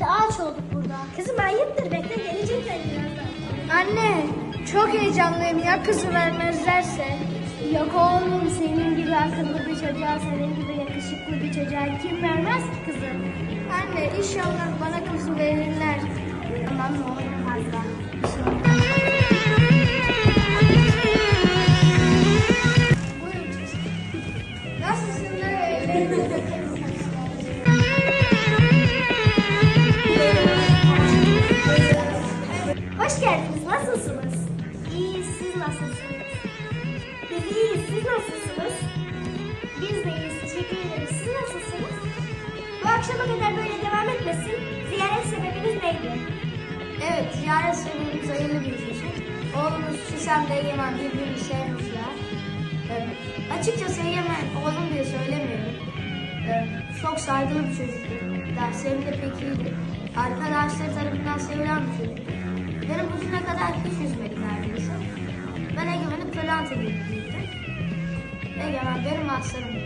De ağaç olduk burada. Kızım ayıptır bekle gelecekler birazdan. Anne çok heyecanlıyım ya kızı vermezlerse. Yok oğlum senin gibi akıllı bir çocuğa, senin gibi yakışıklı bir çocuğa kim vermez ki kızım? Anne inşallah bana kızı geldiniz. Nasılsınız? İyiyiz. Siz nasılsınız? Biz iyiyiz. Siz nasılsınız? Biz de iyiyiz. Teşekkür ederiz. Siz nasılsınız? Bu akşama kadar böyle devam etmesin. Ziyaret sebebiniz neydi? Evet, ziyaret sebebimiz hayırlı bir çocuk. Oğlumuz Şisem de Egemen birbirini sevmişler. Ee, açıkçası Egemen oğlum diye söylemiyorum. Ee, çok saygılı bir çocuktu. Derslerinde pek iyiydi. Arkadaşları tarafından sevilen bir çocuktu. Bugüne kadar hiç üzmedi neredeyse. Ben Egemen'i gibi büyüttüm. Egemen benim aslanım.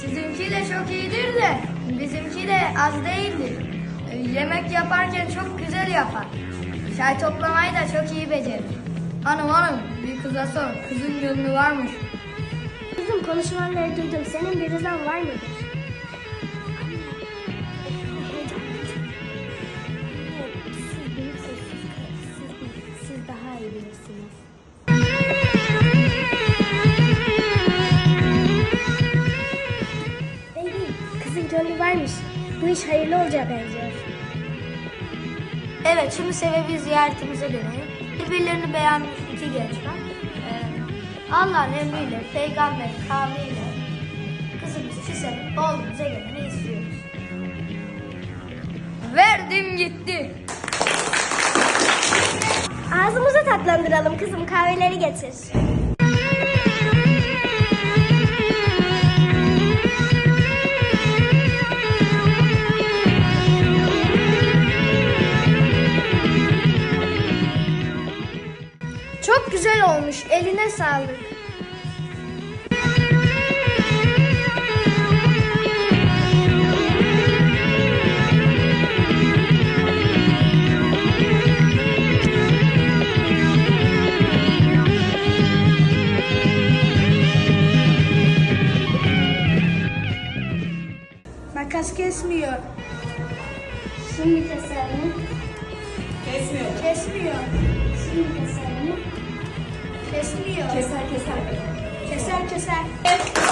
Sizinki de çok iyidir de bizimki de az değildir. Ee, Yemek yaparken çok güzel yapar. Çay toplamayı da çok iyi becerir. Hanım hanım bir kıza sor. Kızın gönlü varmış. Kızım konuşmaları duydum. Senin bir rızan var mıdır? Bilirsiniz. Baby, kızın gönlü varmış. Bu iş hayırlı olacağı benziyor. Evet şimdi sebebi ziyaretimize dönelim. Birbirlerini beğenmiş iki genç var. Ee, Allah'ın emriyle, peygamberin kavliyle kızımız Çisem'in oğlumuza geleni istiyoruz. Verdim gitti. Ağzımızı tatlandıralım kızım. Kahveleri getir. Çok güzel olmuş. Eline sağlık. Makas kesmiyor. Şimdi keselim. Kesmiyor. Kesmiyor. Şimdi keselim. Kesmiyor. Keser keser. Keser keser.